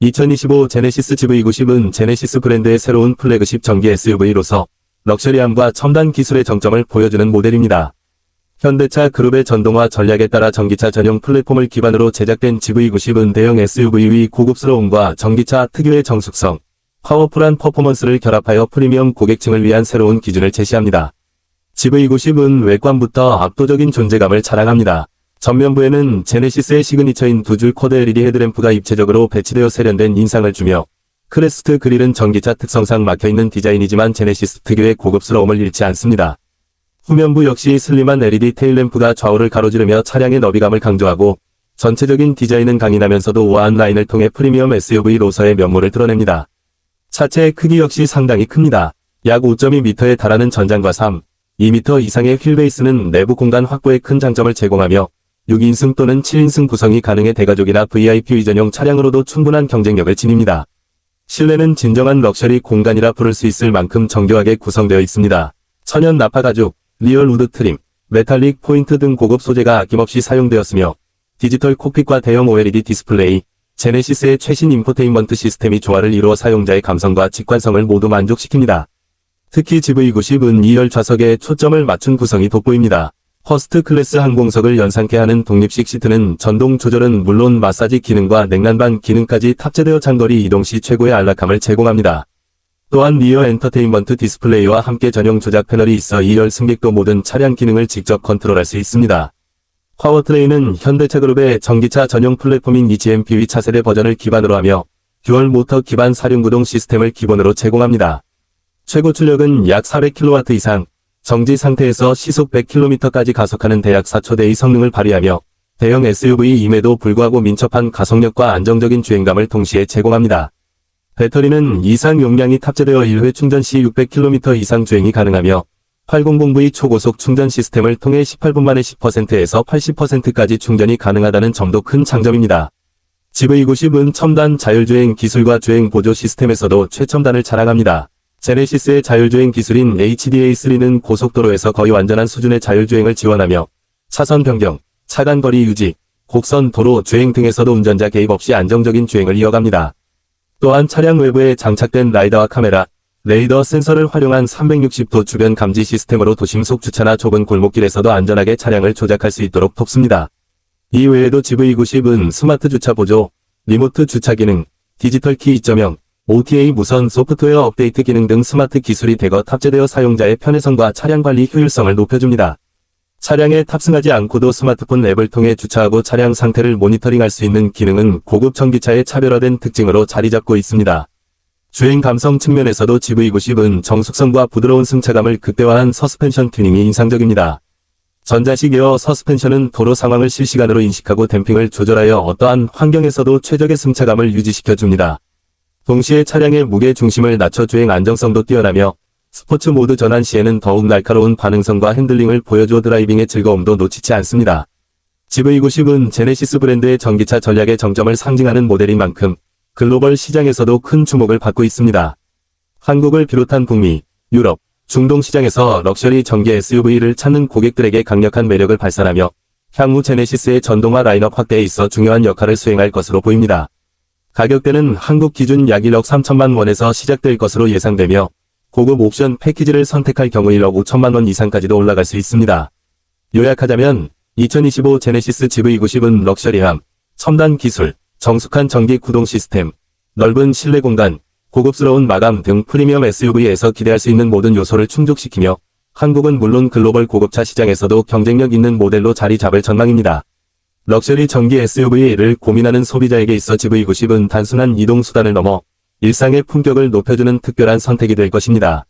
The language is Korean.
2025 제네시스 GV90은 제네시스 브랜드의 새로운 플래그십 전기 SUV로서 럭셔리함과 첨단 기술의 정점을 보여주는 모델입니다. 현대차 그룹의 전동화 전략에 따라 전기차 전용 플랫폼을 기반으로 제작된 GV90은 대형 SUV의 고급스러움과 전기차 특유의 정숙성, 파워풀한 퍼포먼스를 결합하여 프리미엄 고객층을 위한 새로운 기준을 제시합니다. GV90은 외관부터 압도적인 존재감을 자랑합니다. 전면부에는 제네시스의 시그니처인 두줄 쿼드 LED 헤드램프가 입체적으로 배치되어 세련된 인상을 주며 크레스트 그릴은 전기차 특성상 막혀있는 디자인이지만 제네시스 특유의 고급스러움을 잃지 않습니다. 후면부 역시 슬림한 LED 테일램프가 좌우를 가로지르며 차량의 너비감을 강조하고 전체적인 디자인은 강인하면서도 우아한 라인을 통해 프리미엄 SUV로서의 면모를 드러냅니다. 차체의 크기 역시 상당히 큽니다. 약 5.2m에 달하는 전장과 3, 2m 이상의 휠베이스는 내부 공간 확보에 큰 장점을 제공하며 6인승 또는 7인승 구성이 가능해 대가족이나 VIP 위전용 차량으로도 충분한 경쟁력을 지닙니다. 실내는 진정한 럭셔리 공간이라 부를 수 있을 만큼 정교하게 구성되어 있습니다. 천연 나파 가죽, 리얼 우드 트림, 메탈릭 포인트 등 고급 소재가 아낌없이 사용되었으며 디지털 콕핏과 대형 OLED 디스플레이, 제네시스의 최신 인포테인먼트 시스템이 조화를 이루어 사용자의 감성과 직관성을 모두 만족시킵니다. 특히 GV90은 2열 좌석에 초점을 맞춘 구성이 돋보입니다. 퍼스트 클래스 항공석을 연상케 하는 독립식 시트는 전동 조절은 물론 마사지 기능과 냉난방 기능까지 탑재되어 장거리 이동 시 최고의 안락함을 제공합니다. 또한 리어 엔터테인먼트 디스플레이와 함께 전용 조작 패널이 있어 2열 승객도 모든 차량 기능을 직접 컨트롤할 수 있습니다. 파워트레인은 현대차 그룹의 전기차 전용 플랫폼인 EGMPV 차세대 버전을 기반으로 하며 듀얼 모터 기반 사륜구동 시스템을 기본으로 제공합니다. 최고 출력은 약 400kW 이상, 정지 상태에서 시속 100km까지 가속하는 대약 4초대의 성능을 발휘하며 대형 SUV임에도 불구하고 민첩한 가속력과 안정적인 주행감을 동시에 제공합니다. 배터리는 이상 용량이 탑재되어 1회 충전 시 600km 이상 주행이 가능하며 800V 초고속 충전 시스템을 통해 18분 만에 10%에서 80%까지 충전이 가능하다는 점도 큰 장점입니다. GV90은 첨단 자율주행 기술과 주행 보조 시스템에서도 최첨단을 자랑합니다. 제네시스의 자율주행 기술인 HDA3는 고속도로에서 거의 완전한 수준의 자율주행을 지원하며 차선 변경, 차간 거리 유지, 곡선 도로 주행 등에서도 운전자 개입 없이 안정적인 주행을 이어갑니다. 또한 차량 외부에 장착된 라이더와 카메라, 레이더 센서를 활용한 360도 주변 감지 시스템으로 도심 속 주차나 좁은 골목길에서도 안전하게 차량을 조작할 수 있도록 돕습니다. 이 외에도 GV90은 스마트 주차 보조, 리모트 주차 기능, 디지털 키 2.0, OTA 무선 소프트웨어 업데이트 기능 등 스마트 기술이 대거 탑재되어 사용자의 편의성과 차량 관리 효율성을 높여줍니다. 차량에 탑승하지 않고도 스마트폰 앱을 통해 주차하고 차량 상태를 모니터링할 수 있는 기능은 고급 전기차의 차별화된 특징으로 자리 잡고 있습니다. 주행 감성 측면에서도 GV90은 정숙성과 부드러운 승차감을 극대화한 서스펜션 튜닝이 인상적입니다. 전자식 에어 서스펜션은 도로 상황을 실시간으로 인식하고 댐핑을 조절하여 어떠한 환경에서도 최적의 승차감을 유지시켜줍니다. 동시에 차량의 무게 중심을 낮춰 주행 안정성도 뛰어나며 스포츠 모드 전환 시에는 더욱 날카로운 반응성과 핸들링을 보여줘 드라이빙의 즐거움도 놓치지 않습니다. GV90은 제네시스 브랜드의 전기차 전략의 정점을 상징하는 모델인 만큼 글로벌 시장에서도 큰 주목을 받고 있습니다. 한국을 비롯한 북미, 유럽, 중동 시장에서 럭셔리 전기 SUV를 찾는 고객들에게 강력한 매력을 발산하며 향후 제네시스의 전동화 라인업 확대에 있어 중요한 역할을 수행할 것으로 보입니다. 가격대는 한국 기준 약 1억 3천만 원에서 시작될 것으로 예상되며 고급 옵션 패키지를 선택할 경우 1억 5천만 원 이상까지도 올라갈 수 있습니다. 요약하자면 2025 제네시스 GV90은 럭셔리함, 첨단 기술, 정숙한 전기 구동 시스템, 넓은 실내 공간, 고급스러운 마감 등 프리미엄 SUV에서 기대할 수 있는 모든 요소를 충족시키며 한국은 물론 글로벌 고급차 시장에서도 경쟁력 있는 모델로 자리 잡을 전망입니다. 럭셔리 전기 SUV를 고민하는 소비자에게 있어 GV90은 단순한 이동 수단을 넘어 일상의 품격을 높여주는 특별한 선택이 될 것입니다.